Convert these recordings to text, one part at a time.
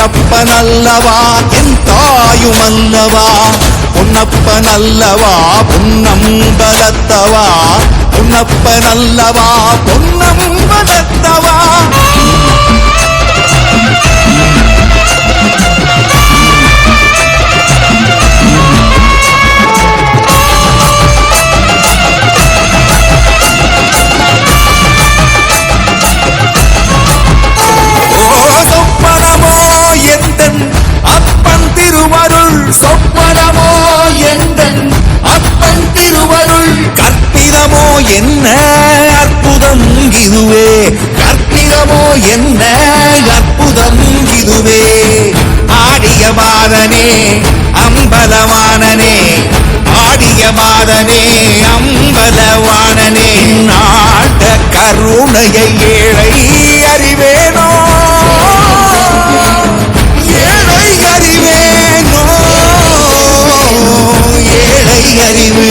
என்னப்பனல்லவா என் தாயும் அல்லவா? பொன்னப்பனல்லவா பொன்னம்பலத்தவா பொன்னப்பனல்லவா பொன்னம்பலத்தவா என்ன அற்புதம் இதுவே. ஆடியவாதனே அம்பலவானனே ஆடியவாதனே அம்பலவானனே நாட்ட கருணையை ஏழை அறிவேனோ? ஏழை அறிவேனோ? ஏழை அறிவே.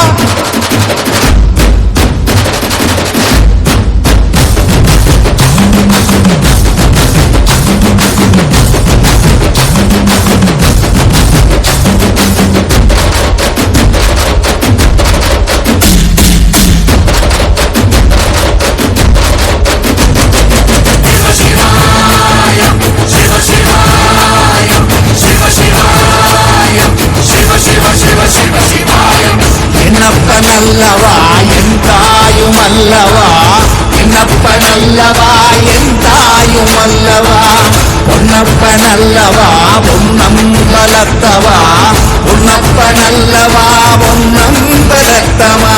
நல்லவா? என் தாயும் அல்லவா? என்னப்ப நல்லவா என் தாயும் அல்லவா? பொன்னப்ப நல்லவா பொன்னம் வளர்த்தவா? பொன்னப்ப நல்லவா பொன்னம் வளர்த்தவா